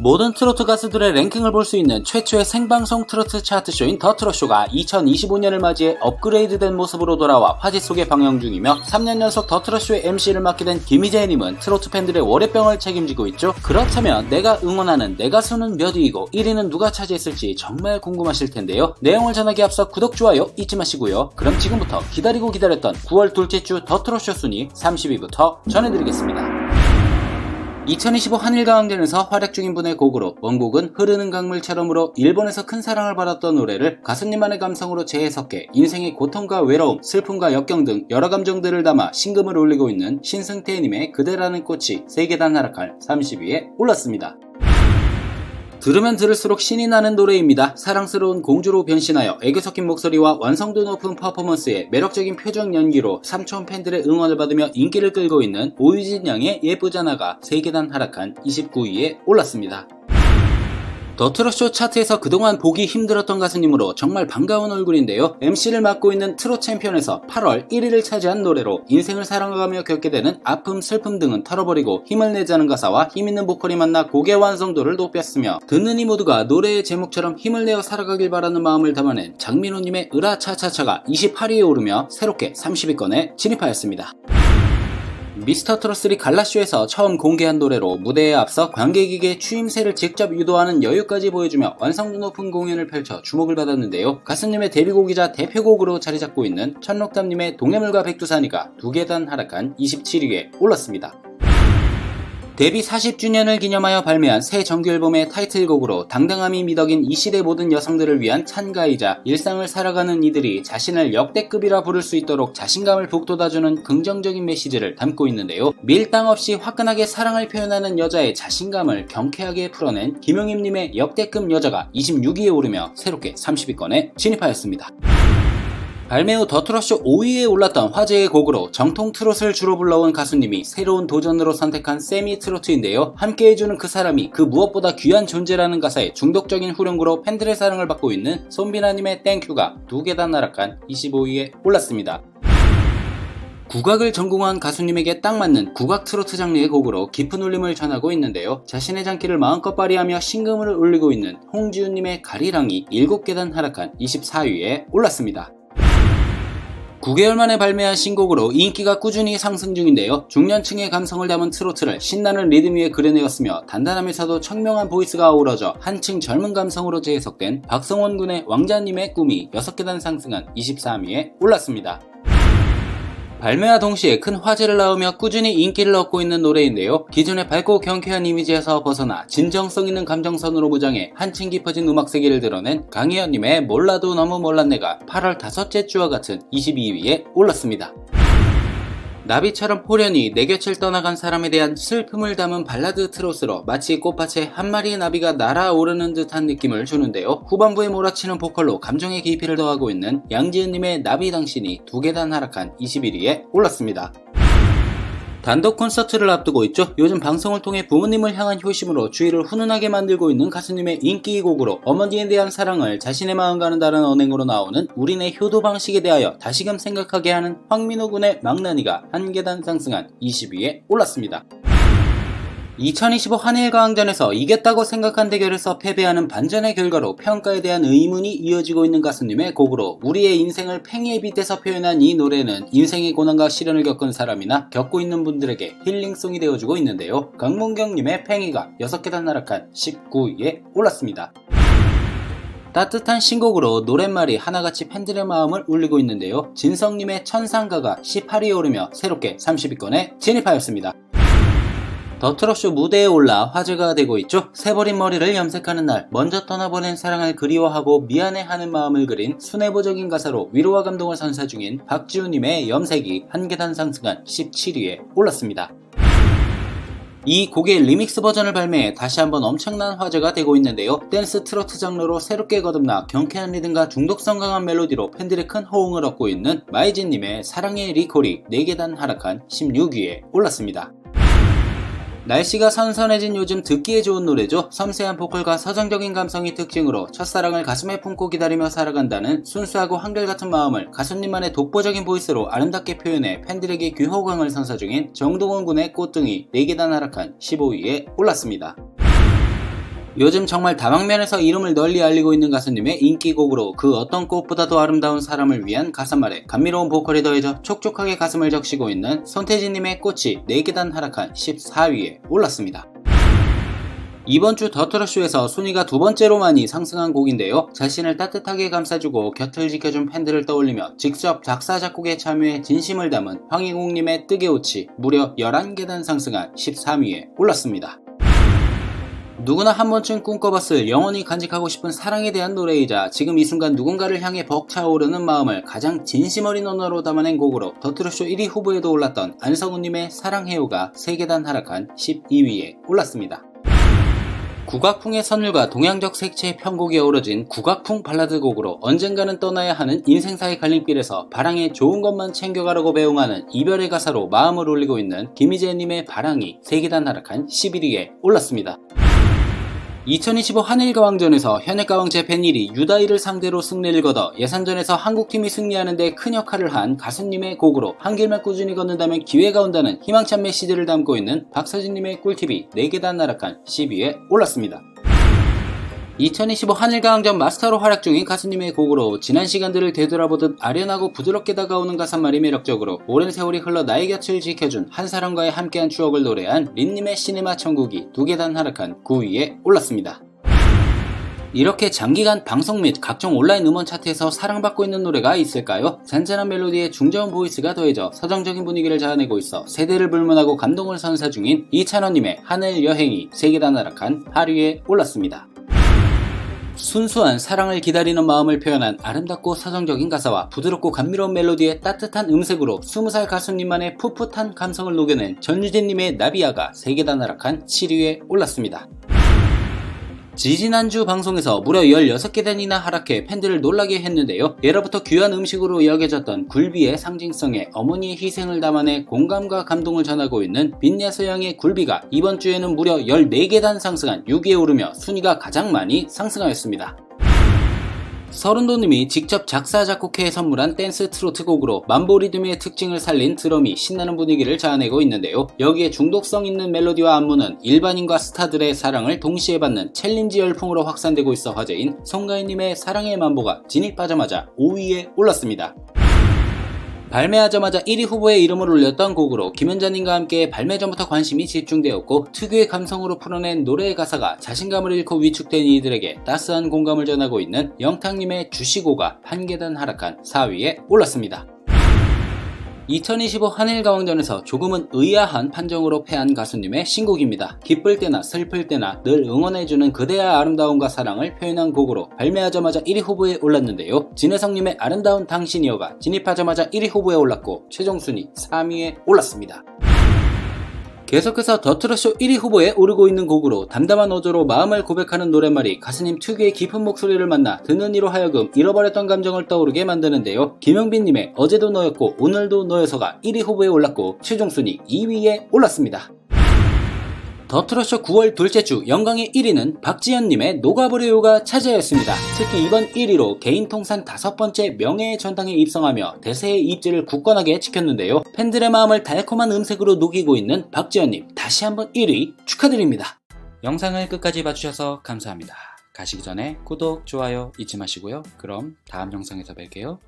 모든 트로트 가수들의 랭킹을 볼 수 있는 최초의 생방송 트로트 차트쇼인 더 트롯쇼가 2025년을 맞이해 업그레이드된 모습으로 돌아와 화제 속에 방영 중이며 3년 연속 더 트롯쇼의 MC를 맡게 된 김희재님은 트로트 팬들의 월요병을 책임지고 있죠. 그렇다면 내가 응원하는 내 가수는 몇 위이고 1위는 누가 차지했을지 정말 궁금하실 텐데요. 내용을 전하기 앞서 구독, 좋아요 잊지 마시고요. 그럼 지금부터 기다리고 기다렸던 9월 둘째 주 더 트롯쇼 순위 30위부터 전해드리겠습니다. 2025 한일가왕전에서 활약 중인 분의 곡으로 원곡은 흐르는 강물처럼으로 일본에서 큰 사랑을 받았던 노래를 가수님만의 감성으로 재해석해 인생의 고통과 외로움, 슬픔과 역경 등 여러 감정들을 담아 신금을 올리고 있는 신승태님의 그대라는 꽃이 세계단 하락할 30위에 올랐습니다. 들으면 들을수록 신이 나는 노래입니다. 사랑스러운 공주로 변신하여 애교 섞인 목소리와 완성도 높은 퍼포먼스에 매력적인 표정 연기로 삼촌 팬들의 응원을 받으며 인기를 끌고 있는 오유진 양의 예쁘잖아가 세계단 하락한 29위에 올랐습니다. 더 트롯쇼 차트에서 그동안 보기 힘들었던 가수님으로 정말 반가운 얼굴인데요. MC를 맡고 있는 트롯 챔피언에서 8월 1위를 차지한 노래로 인생을 살아가며 겪게 되는 아픔, 슬픔 등은 털어버리고 힘을 내자는 가사와 힘있는 보컬이 만나 곡의 완성도를 높였으며 듣는 이 모두가 노래의 제목처럼 힘을 내어 살아가길 바라는 마음을 담아낸 장민호님의 으라차차차가 28위에 오르며 새롭게 30위권에 진입하였습니다. 미스터 트롯3 갈라쇼에서 처음 공개한 노래로 무대에 앞서 관객에게 추임새를 직접 유도하는 여유까지 보여주며 완성도 높은 공연을 펼쳐 주목을 받았는데요. 가수님의 데뷔곡이자 대표곡으로 자리 잡고 있는 천록담님의 동해물과 백두산이가 두 계단 하락한 27위에 올랐습니다. 데뷔 40주년을 기념하여 발매한 새 정규 앨범의 타이틀곡으로 당당함이 미덕인 이 시대 모든 여성들을 위한 찬가이자 일상을 살아가는 이들이 자신을 역대급이라 부를 수 있도록 자신감을 북돋아주는 긍정적인 메시지를 담고 있는데요. 밀당 없이 화끈하게 사랑을 표현하는 여자의 자신감을 경쾌하게 풀어낸 김용임님의 역대급 여자가 26위에 오르며 새롭게 30위권에 진입하였습니다. 발매 후더 트롯쇼 5위에 올랐던 화제의 곡으로 정통 트롯을 주로 불러온 가수님이 새로운 도전으로 선택한 세미 트로트인데요. 함께 해주는 그 사람이 그 무엇보다 귀한 존재라는 가사에 중독적인 후렴구로 팬들의 사랑을 받고 있는 손비나님의 땡큐가 두 계단 나락한 25위에 올랐습니다. 국악을 전공한 가수님에게 딱 맞는 국악 트로트 장르의 곡으로 깊은 울림을 전하고 있는데요. 자신의 장기를 마음껏 발휘하며 신금을 울리고 있는 홍지훈님의 가리랑이 7계단 하락한 24위에 올랐습니다. 9개월 만에 발매한 신곡으로 인기가 꾸준히 상승 중인데요. 중년층의 감성을 담은 트로트를 신나는 리듬 위에 그려내었으며 단단하면서도 청명한 보이스가 어우러져 한층 젊은 감성으로 재해석된 박성원 군의 왕자님의 꿈이 6계단 상승한 23위에 올랐습니다. 발매와 동시에 큰 화제를 낳으며 꾸준히 인기를 얻고 있는 노래인데요. 기존의 밝고 경쾌한 이미지에서 벗어나 진정성 있는 감정선으로 무장해 한층 깊어진 음악 세계를 드러낸 강희연님의 몰라도 너무 몰랐네가 8월 다섯째 주와 같은 22위에 올랐습니다. 나비처럼 호련히 내 곁을 떠나간 사람에 대한 슬픔을 담은 발라드 트롯으로 마치 꽃밭에 한 마리의 나비가 날아오르는 듯한 느낌을 주는데요. 후반부에 몰아치는 보컬로 감정의 깊이를 더하고 있는 양지은님의 나비 당신이 두 계단 하락한 21위에 올랐습니다. 단독 콘서트를 앞두고 있죠. 요즘 방송을 통해 부모님을 향한 효심으로 주위를 훈훈하게 만들고 있는 가수님의 인기 곡으로 어머니에 대한 사랑을 자신의 마음과는 다른 언행으로 나오는 우리네 효도 방식에 대하여 다시금 생각하게 하는 황민호 군의 망나니가 한 계단 상승한 20위에 올랐습니다. 2025 한일과왕전에서 이겼다고 생각한 대결에서 패배하는 반전의 결과로 평가에 대한 의문이 이어지고 있는 가수님의 곡으로 우리의 인생을 팽이에 빗대서 표현한 이 노래는 인생의 고난과 시련을 겪은 사람이나 겪고 있는 분들에게 힐링송이 되어주고 있는데요. 강문경님의 팽이가 6계단 나락한 19위에 올랐습니다. 따뜻한 신곡으로 노랫말이 하나같이 팬들의 마음을 울리고 있는데요. 진성님의 천상가가 18위에 오르며 새롭게 30위권에 진입하였습니다. 더 트롯쇼 무대에 올라 화제가 되고 있죠. 새버린 머리를 염색하는 날, 먼저 떠나보낸 사랑을 그리워하고 미안해하는 마음을 그린 순애보적인 가사로 위로와 감동을 선사 중인 박지우님의 염색이 한 계단 상승한 17위에 올랐습니다. 이 곡의 리믹스 버전을 발매해 다시 한번 엄청난 화제가 되고 있는데요. 댄스 트로트 장르로 새롭게 거듭나 경쾌한 리듬과 중독성 강한 멜로디로 팬들의 큰 호응을 얻고 있는 마이진님의 사랑의 리콜이 4계단 하락한 16위에 올랐습니다. 날씨가 선선해진 요즘 듣기에 좋은 노래죠. 섬세한 보컬과 서정적인 감성이 특징으로 첫사랑을 가슴에 품고 기다리며 살아간다는 순수하고 한결같은 마음을 가수님만의 독보적인 보이스로 아름답게 표현해 팬들에게 귀호강을 선사 중인 정동원 군의 꽃등이 4계단 하락한 15위에 올랐습니다. 요즘 정말 다방면에서 이름을 널리 알리고 있는 가수님의 인기곡으로 그 어떤 꽃보다도 아름다운 사람을 위한 가사말에 감미로운 보컬이 더해져 촉촉하게 가슴을 적시고 있는 손태진님의 꽃이 4계단 하락한 14위에 올랐습니다. 이번 주 더트러쇼에서 순위가 두 번째로 많이 상승한 곡인데요. 자신을 따뜻하게 감싸주고 곁을 지켜준 팬들을 떠올리며 직접 작사 작곡에 참여해 진심을 담은 황희국님의 뜨개옷이 무려 11계단 상승한 13위에 올랐습니다. 누구나 한 번쯤 꿈꿔봤을 영원히 간직하고 싶은 사랑에 대한 노래이자 지금 이 순간 누군가를 향해 벅차오르는 마음을 가장 진심 어린 언어로 담아낸 곡으로 더트로쇼 1위 후보에도 올랐던 안성우님의 사랑해요가 3계단 하락한 12위에 올랐습니다. 국악풍의 선율과 동양적 색채의 편곡이 어우러진 국악풍 발라드 곡으로 언젠가는 떠나야 하는 인생사의 갈림길에서 바랑에 좋은 것만 챙겨가라고 배웅하는 이별의 가사로 마음을 올리고 있는 김희재님의 바랑이 3계단 하락한 11위에 올랐습니다. 2025 한일가왕전에서 현역가왕 재팬 1위 유다이를 상대로 승리를 거둬 예선전에서 한국팀이 승리하는데 큰 역할을 한 가수님의 곡으로 한 길만 꾸준히 걷는다면 기회가 온다는 희망찬 메시지를 담고 있는 박서진님의 꿀팁이 4계단 나락한 10위에 올랐습니다. 2025 한일가왕전 마스터로 활약 중인 가수님의 곡으로 지난 시간들을 되돌아보듯 아련하고 부드럽게 다가오는 가사말이 매력적으로 오랜 세월이 흘러 나의 곁을 지켜준 한 사람과의 함께한 추억을 노래한 린님의 시네마 천국이 두 계단 하락한 9위에 올랐습니다. 이렇게 장기간 방송 및 각종 온라인 음원 차트에서 사랑받고 있는 노래가 있을까요? 잔잔한 멜로디에 중저음 보이스가 더해져 서정적인 분위기를 자아내고 있어 세대를 불문하고 감동을 선사 중인 이찬원님의 하늘 여행이 세계단 하락한 8위에 올랐습니다. 순수한 사랑을 기다리는 마음을 표현한 아름답고 서정적인 가사와 부드럽고 감미로운 멜로디의 따뜻한 음색으로 20살 가수님만의 풋풋한 감성을 녹여낸 전유진님의 나비아가 세계단 하락한 7위에 올랐습니다. 지지난주 방송에서 무려 16계단이나 하락해 팬들을 놀라게 했는데요. 예로부터 귀한 음식으로 여겨졌던 굴비의 상징성에 어머니의 희생을 담아내 공감과 감동을 전하고 있는 빈야서양의 굴비가 이번 주에는 무려 14계단 상승한 6위에 오르며 순위가 가장 많이 상승하였습니다. 서른도님이 직접 작사 작곡해 선물한 댄스 트로트 곡으로 만보 리듬의 특징을 살린 드럼이 신나는 분위기를 자아내고 있는데요. 여기에 중독성 있는 멜로디와 안무는 일반인과 스타들의 사랑을 동시에 받는 챌린지 열풍으로 확산되고 있어 화제인 송가인님의 사랑의 만보가 진입하자마자 5위에 올랐습니다. 발매하자마자 1위 후보에 이름을 올렸던 곡으로 김현자님과 함께 발매 전부터 관심이 집중되었고 특유의 감성으로 풀어낸 노래의 가사가 자신감을 잃고 위축된 이들에게 따스한 공감을 전하고 있는 영탁님의 주시고가 한 계단 하락한 4위에 올랐습니다. 2025 한일가왕전에서 조금은 의아한 판정으로 패한 가수님의 신곡입니다. 기쁠 때나 슬플 때나 늘 응원해주는 그대의 아름다움과 사랑을 표현한 곡으로 발매하자마자 1위 후보에 올랐는데요. 진혜성님의 아름다운 당신이여가 진입하자마자 1위 후보에 올랐고 최종 순위 3위에 올랐습니다. 계속해서 더트로쇼 1위 후보에 오르고 있는 곡으로 담담한 어조로 마음을 고백하는 노랫말이 가수님 특유의 깊은 목소리를 만나 듣는 이로 하여금 잃어버렸던 감정을 떠오르게 만드는데요. 김영빈님의 어제도 너였고 오늘도 너여서가 1위 후보에 올랐고 최종 순위 2위에 올랐습니다. 더트로쇼 9월 둘째 주 영광의 1위는 박지현님의 녹아버려요가 차지하였습니다. 특히 이번 1위로 개인 통산 다섯 번째 명예의 전당에 입성하며 대세의 입지를 굳건하게 지켰는데요. 팬들의 마음을 달콤한 음색으로 녹이고 있는 박지현님 다시 한번 1위 축하드립니다. 영상을 끝까지 봐주셔서 감사합니다. 가시기 전에 구독, 좋아요 잊지 마시고요. 그럼 다음 영상에서 뵐게요.